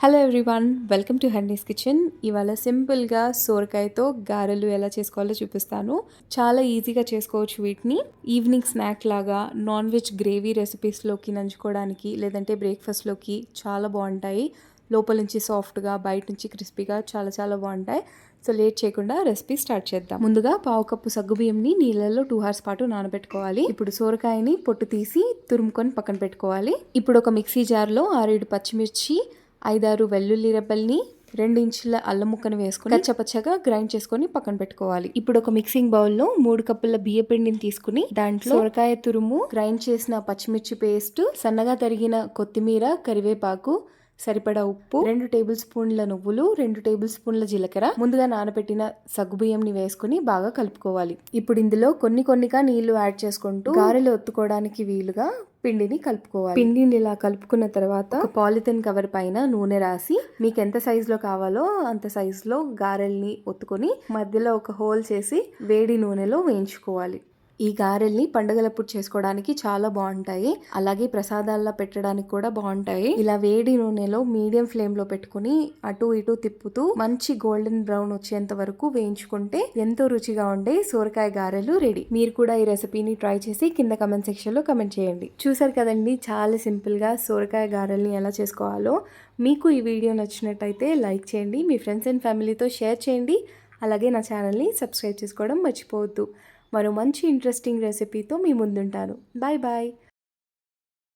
Hello everyone welcome to Handi's kitchen ఇవాళ సింపుల్గా సోరకాయతో గారెలు ఎలా చేసుకోవాలో చూపిస్తాను. చాలా ఈజీగా చేసుకోవచ్చు వీటిని. ఈవినింగ్ స్నాక్ లాగా నాన్ వెజ్ గ్రేవీ రెసిపీస్లోకి నంచుకోవడానికి లేదంటే బ్రేక్ఫాస్ట్లోకి చాలా బాగుంటాయి. లోపల నుంచి సాఫ్ట్గా బయట నుంచి క్రిస్పీగా చాలా చాలా బాగుంటాయి. సో లేట్ చేయకుండా రెసిపీ స్టార్ట్ చేద్దాం. ముందుగా పావు కప్పు సగ్గుబియ్యంని నీళ్ళల్లో టూ అవర్స్ పాటు నానబెట్టుకోవాలి. ఇప్పుడు సోరకాయని పొట్టు తీసి తురుముకొని పక్కన పెట్టుకోవాలి. ఇప్పుడు ఒక మిక్సీ జార్లో ఆరేడు పచ్చిమిర్చి ఐదారు వెల్లుల్లి రెబ్బల్ని రెండు ఇంచుల అల్లం ముక్కను వేసుకుని కచ్చపచ్చగా గ్రైండ్ చేసుకొని పక్కన పెట్టుకోవాలి. ఇప్పుడు ఒక మిక్సింగ్ బౌల్లో మూడు కప్పుల బియ్య పిండిని తీసుకుని దాంట్లో సొరకాయ తురుము గ్రైండ్ చేసిన పచ్చిమిర్చి పేస్ట్ సన్నగా తరిగిన కొత్తిమీర కరివేపాకు సరిపడా ఉప్పు రెండు టేబుల్ స్పూన్ల నువ్వులు రెండు టేబుల్ స్పూన్ల జీలకర్ర. ముందుగా నానబెట్టిన సగ్గుబియ్యంని వేసుకుని బాగా కలుపుకోవాలి. ఇప్పుడు ఇందులో కొన్ని కొన్నిగా నీళ్ళు యాడ్ చేసుకుంటూ గారెలు ఒత్తుకోవడానికి వీలుగా పిండిని కలుపుకోవాలి. పిండిని ఇలా కలుపుకున్న తర్వాత పాలిథిన్ కవర్ పైన నూనె రాసి మీకు ఎంత సైజ్లో కావాలో అంత సైజ్లో గారెల్ని ఒత్తుకొని మధ్యలో ఒక హోల్ చేసి వేడి నూనెలో వేయించుకోవాలి. ఈ గారెల్ని పండుగలప్పుడు చేసుకోవడానికి చాలా బాగుంటాయి. అలాగే ప్రసాదాల్లో పెట్టడానికి కూడా బాగుంటాయి. ఇలా వేడి నూనెలో మీడియం ఫ్లేమ్లో పెట్టుకుని అటు ఇటు తిప్పుతూ మంచి గోల్డెన్ బ్రౌన్ వచ్చేంత వరకు వేయించుకుంటే ఎంతో రుచిగా ఉండే సోరకాయ గారెలు రెడీ. మీరు కూడా ఈ రెసిపీని ట్రై చేసి కింద కమెంట్ సెక్షన్లో కమెంట్ చేయండి. చూసారు కదండి చాలా సింపుల్గా సోరకాయ గారెల్ని ఎలా చేసుకోవాలో. మీకు ఈ వీడియో నచ్చినట్టయితే లైక్ చేయండి మీ ఫ్రెండ్స్ అండ్ ఫ్యామిలీతో షేర్ చేయండి. అలాగే నా ఛానల్ని సబ్స్క్రైబ్ చేసుకోవడం మర్చిపోవద్దు. మరో మంచి ఇంట్రెస్టింగ్ రెసిపీతో మీ ముందుంటాను. Bye bye